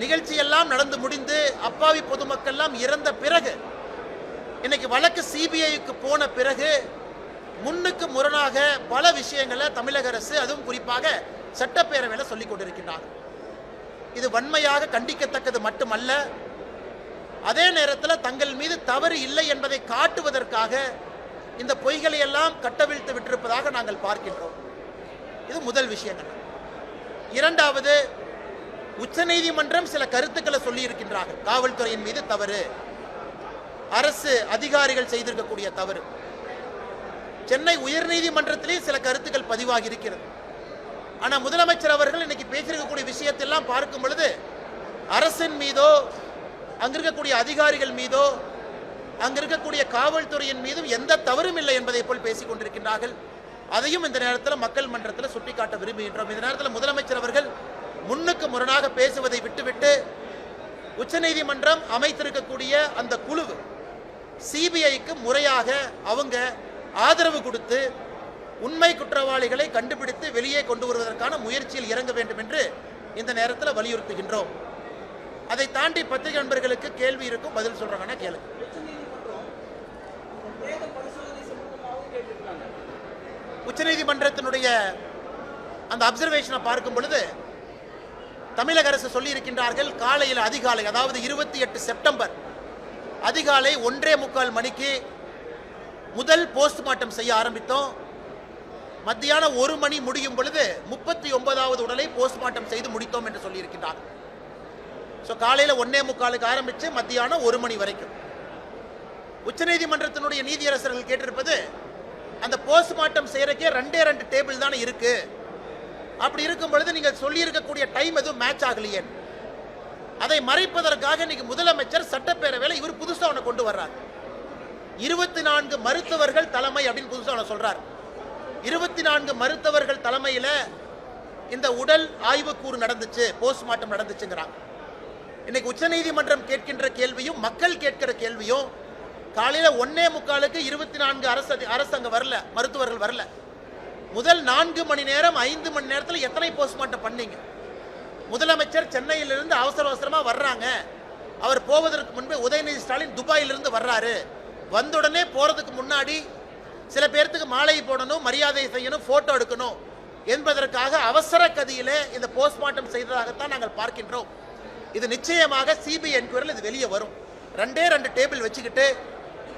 நிகழ்ச்சியெல்லாம் நடந்து முடிந்து அப்பாவி பொதுமக்கள்லாம் இறந்த பிறகு இன்னைக்கு வழக்கு சிபிஐக்கு போன பிறகு முன்னுக்கு முரணாக பல விஷயங்களை தமிழக அரசு அதுவும் குறிப்பாக சட்டப்பேரவையில் சொல்லிக் கொண்டிருக்கின்றார் இது வன்மையாக கண்டிக்கத்தக்கது மட்டுமல்ல அதே நேரத்தில் தங்கள் மீது தவறு இல்லை என்பதை காட்டுவதற்காக இந்த பொய்களை எல்லாம் கட்டவிழ்த்து விட்டிருப்பதாக நாங்கள் பார்க்கின்றோம். இது முதல் விஷயங்கள். இரண்டாவது உச்சநீதிமன்றம் சில கருத்துக்களை சொல்லி இருக்கின்றார்கள் காவல்துறையின் மீது தவறு. அரசு அதிகாரிகள் செய்திருக்கக்கூடிய தவறு. சென்னை உயர்நீதிமன்றத்திலே சில கருத்துக்கள் பதிவாகி இருக்கிறது. ஆனா முதலமைச்சர் அவர்கள் இன்னைக்கு பேசியிருக்கக்கூடிய விஷயத்தெல்லாம் பார்க்கும் பொழுது அரசின் மீதோ அங்கிருக்கக்கூடிய அதிகாரிகள் மீதோ அங்கிருக்கக்கூடிய காவல்துறையின் மீதும் எந்த தவறும் இல்லை என்பதை போல் பேசிக் கொண்டிருக்கின்றார்கள் அதையும் இந்த நேரத்தில் மக்கள் மன்றத்தில் சுட்டிக்காட்ட விரும்புகின்றோம். இந்த நேரத்தில் முதலமைச்சர் அவர்கள் முன்னுக்கு முரணாக பேசுவதை விட்டுவிட்டு உச்சநீதிமன்றம் அமைத்திருக்கக்கூடிய அந்த குழு சிபிஐக்கு முறையாக அவங்க ஆதரவு கொடுத்து உண்மை குற்றவாளிகளை கண்டுபிடித்து வெளியே கொண்டு வருவதற்கான முயற்சியில் இறங்க வேண்டும் என்று இந்த நேரத்தில் வலியுறுத்துகின்றோம். அதை தாண்டி பத்திரிகை நண்பர்களுக்கு கேள்வி இருக்கும் பதில் சொல்றாங்கன்னா கேளுங்க. உச்சநீதிமன்றத்தினுடைய அந்த அப்சர்வேஷனை பார்க்கும் பொழுது தமிழக அரசு சொல்லியிருக்கின்றார்கள் காலையில் அதிகாலை அதாவது இருபத்தி எட்டு செப்டம்பர் அதிகாலை ஒன்றே முக்கால் மணிக்கு முதல் போஸ்ட்மார்ட்டம் செய்ய ஆரம்பித்தோம். மத்தியானம் ஒரு மணி முடியும் பொழுது முப்பத்தி ஒன்பதாவது உடலை போஸ்ட்மார்ட்டம் செய்து முடித்தோம் என்று சொல்லியிருக்கின்றார். ஸோ காலையில் ஒன்னே முக்காலுக்கு ஆரம்பித்து மத்தியானம் ஒரு மணி வரைக்கும். உச்சநீதிமன்றத்தினுடைய நீதியரசர்கள் கேட்டிருப்பது அந்த போஸ்ட்மார்ட்டம் செய்கிறக்கே ரெண்டே ரெண்டு டேபிள் தானே இருக்குது அப்படி இருக்கும் பொழுது நீங்கள் சொல்லியிருக்கக்கூடிய டைம் எதுவும் மேட்ச் ஆகலையே. அதை மறைப்பதற்காக இன்னைக்கு முதலமைச்சர் சட்டப்பேரவையில் இவர் புதுசாக அவனை கொண்டு வர்றார். இருபத்தி நான்கு மருத்துவர்கள் தலைமை அப்படின்னு புதுசாக அவனை சொல்றார். இருபத்தி நான்கு மருத்துவர்கள் தலைமையில் இந்த உடல் ஆய்வுக்கூறு நடந்துச்சு போஸ்ட்மார்ட்டம் நடந்துச்சுங்கிறாங்க இன்னைக்கு உச்சநீதிமன்றம் கேட்கின்ற கேள்வியும் மக்கள் கேட்கிற கேள்வியும் காலையில் ஒன்னே முக்காலுக்கு இருபத்தி நான்கு அரசு அரசு அங்கே வரல மருத்துவர்கள் வரல. முதல் நான்கு மணி நேரம் ஐந்து மணி நேரத்தில் எத்தனை போஸ்ட்மார்ட்டம் பண்ணீங்க? முதலமைச்சர் சென்னையிலிருந்து அவசர அவசரமாக வர்றாங்க. அவர் போவதற்கு முன்பே உதயநிதி ஸ்டாலின் துபாயிலிருந்து வர்றாரு. வந்தவுடனே போகிறதுக்கு முன்னாடி சில பேர்த்துக்கு மாலை போடணும் மரியாதை செய்யணும் ஃபோட்டோ எடுக்கணும் என்பதற்காக அவசர கதியிலே இந்த போஸ்ட்மார்ட்டம் செய்ததாகத்தான் நாங்கள் பார்க்கின்றோம். இது நிச்சயமாக சிபிஐ என்கொயரில் இது வெளியே வரும். ரெண்டே ரெண்டு டேபிள் வச்சுக்கிட்டு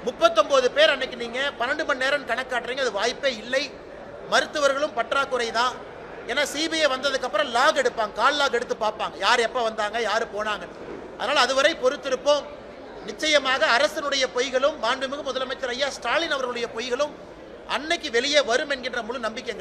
முப்பத்தொம்போது பேர் அன்னைக்கு நீங்கள் பன்னெண்டு மணி நேரம் கணக்காட்டுறீங்க அது வாய்ப்பே இல்லை. மருத்துவர்களும் பற்றாக்குறை தான் ஏன்னா சிபிஐ வந்ததுக்கப்புறம் லாக் எடுப்பாங்க. கால் லாக் எடுத்து பார்ப்பாங்க. யார் எப்போ வந்தாங்க யார் போனாங்க அதனால் அதுவரை பொறுத்திருப்போம். நிச்சயமாக அரசனுடைய பொய்களும் மாண்புமிகு முதலமைச்சர் ஐயா ஸ்டாலின் அவர்களுடைய பொய்களும் அன்னைக்கு வெளியே வரும் என்கின்ற முழு நம்பிக்கை